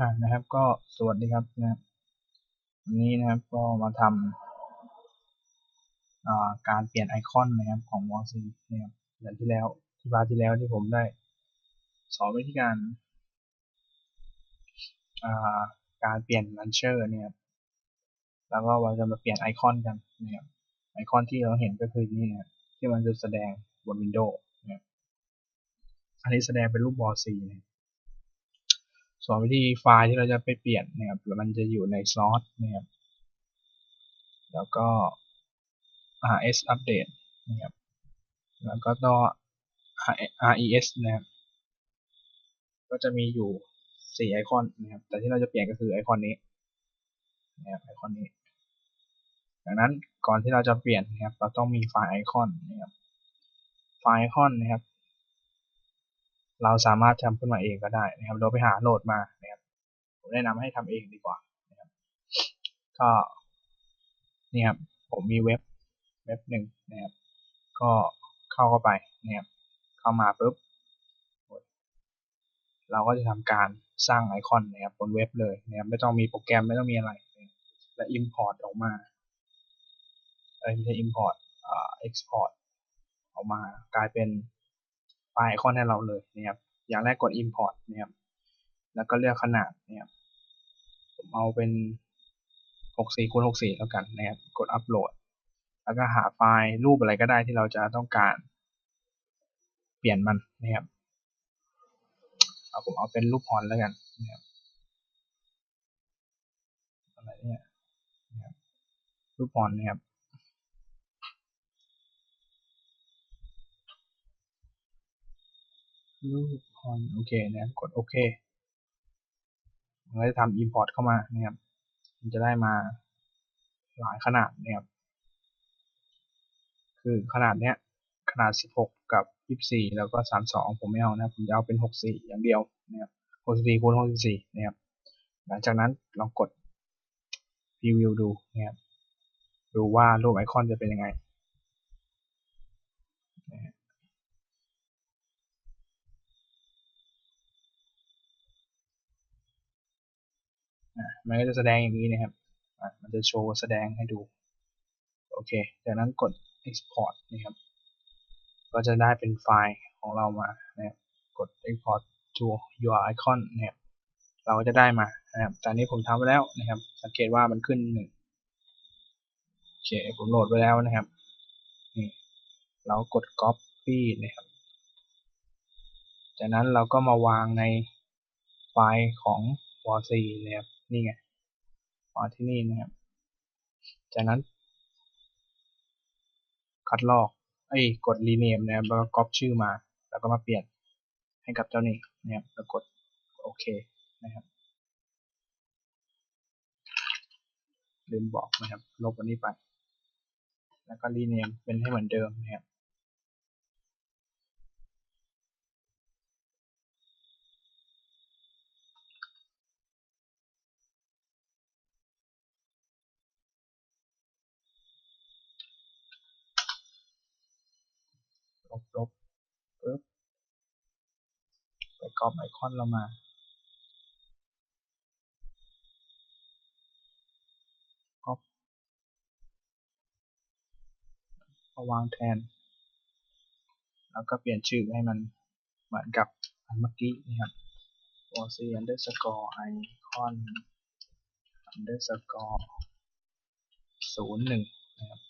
อ่านะครับ ก็สวัสดีครับนะครับวันนี้นะครับก็มาทำการเปลี่ยนไอคอนนะครับของวอลซีนะครับอย่างที่แล้วที่บาที่แล้วที่ผมได้ สอนวิธีการการเปลี่ยนลันเชอร์เนี่ยแล้วก็เราจะมาเปลี่ยนไอคอนกันนะครับไอคอนที่เราเห็นก็คือนี่นะที่มันจะแสดงบนวินโดว์นะครับอันนี้แสดงเป็นรูปบอลซีนะ ส่วนวิธีไฟล์ที่เราจะไปเปลี่ยนนะครับมันจะอยู่ในสล็อตนะครับ แล้วก็ rs update นะครับ แล้วก็ต่อ res นะครับ ก็จะมีอยู่4ไอคอนนะครับ แต่ที่เราจะเปลี่ยนก็คือไอคอนนี้นะครับไอคอนนี้ ดังนั้นก่อนที่เราจะเปลี่ยนนะครับ เราต้องมีไฟล์ไอคอนนะครับ ไฟล์ไอคอนนะครับ เราสามารถทำขึ้นมาเองก็ได้นะครับเราไปหาโหลดมานะครับผมแนะนำให้ทำเองดีกว่านะครับก็นี่ครับผมมีเว็บเว็บหนึ่งนะครับ ก็เข้าเข้าไปนะครับเข้ามาปุ๊บเราก็จะทำการสร้างไอคอนนะครับบนเว็บเลยนะครับไม่ต้องมีโปรแกรมไม่ต้องมีอะไร และ Import ออกมาเอ้ไม่ใช่ Import อ่า Export ออกมากลายเป็น ไฟล์ไอคอนให้เราเลยนะครับ อย่างแรกกด Import นะครับ แล้วก็เลือกขนาดนะครับ ผมเอาเป็น 64คูณ64 แล้วกันนะครับ กด Upload แล้วก็หาไฟล์รูปอะไรก็ได้ที่เราจะต้องการ เปลี่ยนมันนะครับ เอาผมเอาเป็นรูปฮอนแล้วกันนะครับ อะไรเนี่ยรูปฮอนนะครับ รูปฮอนโอเคนะครับกดโอเคมันก็จะทำ import เข้ามานะครับ มันจะได้มาหลายขนาดนะครับ คือขนาดเนี้ยขนาด 16 กับ 24 แล้วก็ 32 ผมไม่เอานะผมจะเอาเป็น 64 อย่างเดียวนะครับ64คูณ64นะครับ หลังจากนั้นลองกดพรีวิวดูนะครับ ดูว่ารูปไอคอนจะเป็นยังไง มันก็จะแสดงอย่างนี้นะครับ มันจะโชว์แสดงให้ดู โอเค จากนั้นกด export นะครับ ก็จะได้เป็นไฟล์ของเรามานะครับ กด export to your icon นะครับ เราก็จะได้มานะครับตอนนี้ผมทำไปแล้วนะครับ สังเกตว่ามันขึ้นหนึ่งโอเค ผมโหลดไปแล้วนะครับ นี่ เรากด copy นะครับ จากนั้นเราก็มาวางในไฟล์ของ w a r 4นะครับ นี่ไงมาที่นี่นะครับ จากนั้น คัดลอกไอ้กด rename นะครับแล้วก็ copy ชื่อมา แล้วก็มาเปลี่ยนให้กับเจ้านี้นะครับแล้วกดโอเคนะครับลืมบอกนะครับ ลบอันนี้ไป แล้วก็ rename เป็นให้เหมือนเดิมนะครับ บลบปึ๊บไปกรอบไอคอนเรามา ก๊อปมาวางแทน แล้วก็เปลี่ยนชื่อให้มันเหมือนกับอันเมื่อกี้นะครับ w a c underscore icon underscore ศูนย์หนึ่งนะครับ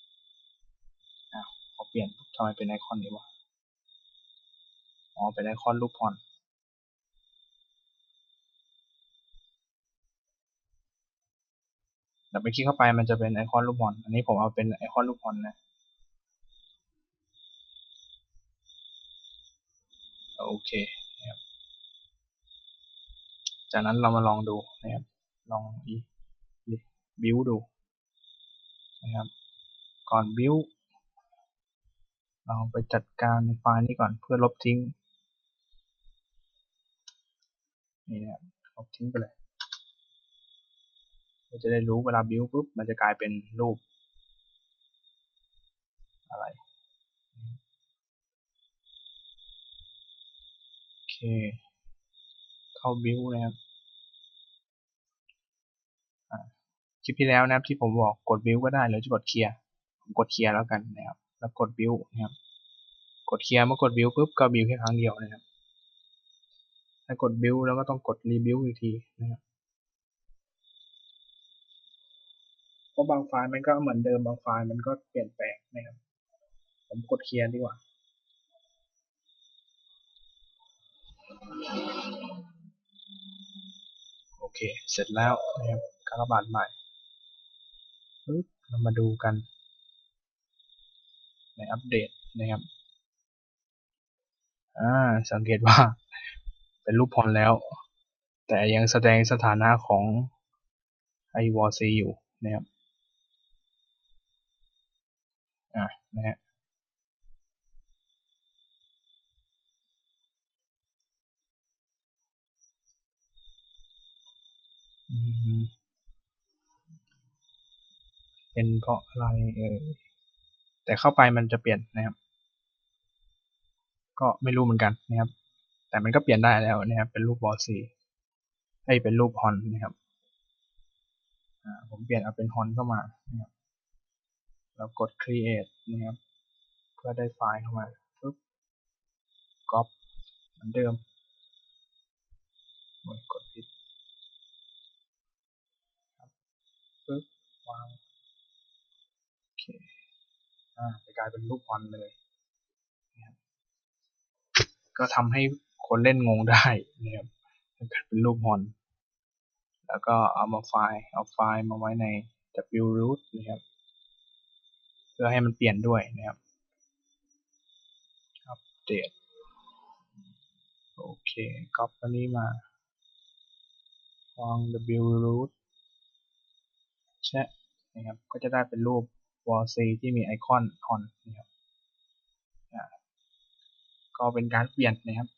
อ้าวขอเปลี่ยนทำไมเป็นไอคอนนี้วะ อ๋อเป็นไอคอนรูปพอนเดี๋ยวไปคลิกเข้าไปมันจะเป็นไอคอนรูปพอนอันนี้ผมเอาเป็นไอคอนรูปพอนนะโอเคนะครับจากนั้นเรามาลองดูนะครับลองอีบิวดูนะครับก่อนบิวเราไปจัดการในไฟล์นี้ก่อนเพื่อลบทิ้ง นี่นะครับลบทิ้งไปเลยเราจะได้รู้เวลาบิวปุ๊บมันจะกลายเป็นรูป อะไรโอเค เข้าบิวนะครับคลิปที่แล้วนะครับที่ผมบอกกด build ก็ได้หรือจะกดเคลียร์ผมกดเคลียร์แล้วกันนะครับแล้วกด build นะครับกดเคลียร์เมื่อกด build ปุ๊บก็ build แค่ครั้งเดียวนะครับ ถ้ากด build แล้วก็ต้องกด rebuild อีกทีนะครับเพราะบางไฟล์มันก็เหมือนเดิมบางไฟล์มันก็เปลี่ยนแปลงนะครับ ผมกดเคลียร์ดีกว่า โอเค เสร็จแล้วนะครับกากบาทใหม่ปึ๊บเรามาดูกัน ในอัปเดตนะครับ อ่า สังเกตว่า เป็นรูปพรแล้ว แต่ยังแสดงสถานะของไอวอซีอยู่นะครับอ่านะฮะเป็นเพราะอะไรเออแต่เข้าไปมันจะเปลี่ยนนะครับ ก็ไม่รู้เหมือนกันนะครับ แต่มันก็เปลี่ยนได้แล้วนะครับเป็นรูปบอสีให้เป็นรูปฮอนนะครับผมเปลี่ยนเอาเป็นฮอนเข้ามานะครับแล้วกด create นะครับเพื่อได้ไฟล์เข้ามาปุ๊บ copy เหมือนเดิมกดผิดปึ๊บวางโอเคอ่าจะกลายเป็นรูปฮอนเลยนะครับก็ทำให้ คนเล่นงงได้นะครับถ้าเกิดเป็นรูปฮอนแล้วก็เอามาไฟล์เอาไฟล์มาไว้ใน wroot นะครับ เพื่อให้มันเปลี่ยนด้วยนะครับ อัปเดต โอเคก๊อปอันนี้มาวาง wroot แชะนะครับ ก็จะได้เป็นรูป wall c ที่มีไอคอน on นะครับ ก็เป็นการเปลี่ยนนะครับ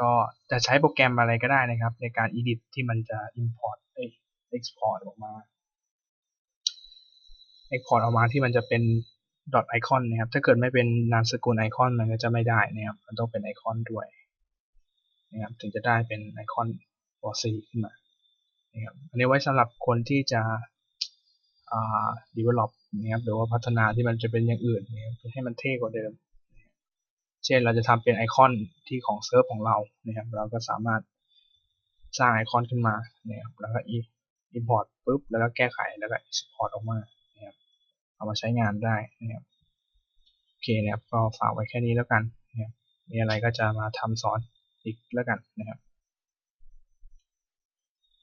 ก็จะใช้โปรแกรมอะไรก็ได้นะครับ ในการ edit ที่มันจะ import เอ้ย export ออกมา export ออกมาที่มันจะเป็น dot icon นะครับ ถ้าเกิดไม่เป็นนามสกุลไอคอนมันก็จะไม่ได้นะครับ มันต้องเป็นไอคอนด้วยนะครับถึงจะได้เป็นไอคอน wall c ขึ้นมานะครับอันนี้ไว้สำหรับคนที่จะ develop นะครับหรือว่าพัฒนาที่มันจะเป็นอย่างอื่นนะครับให้มันเท่กว่าเดิม เช่นเราจะทำเป็นไอคอนที่ของเซิร์ฟของเรานะครับเราก็สามารถสร้างไอคอนขึ้นมานะครับแล้วก็ import ปุ๊บแล้วก็แก้ไขแล้วก็ export ออกมานะครับเอามาใช้งานได้นะครับโอเคนะครับก็ฝากไว้แค่นี้แล้วกันนะครับมีอะไรก็จะมาทำสอนอีกแล้วกันนะครับ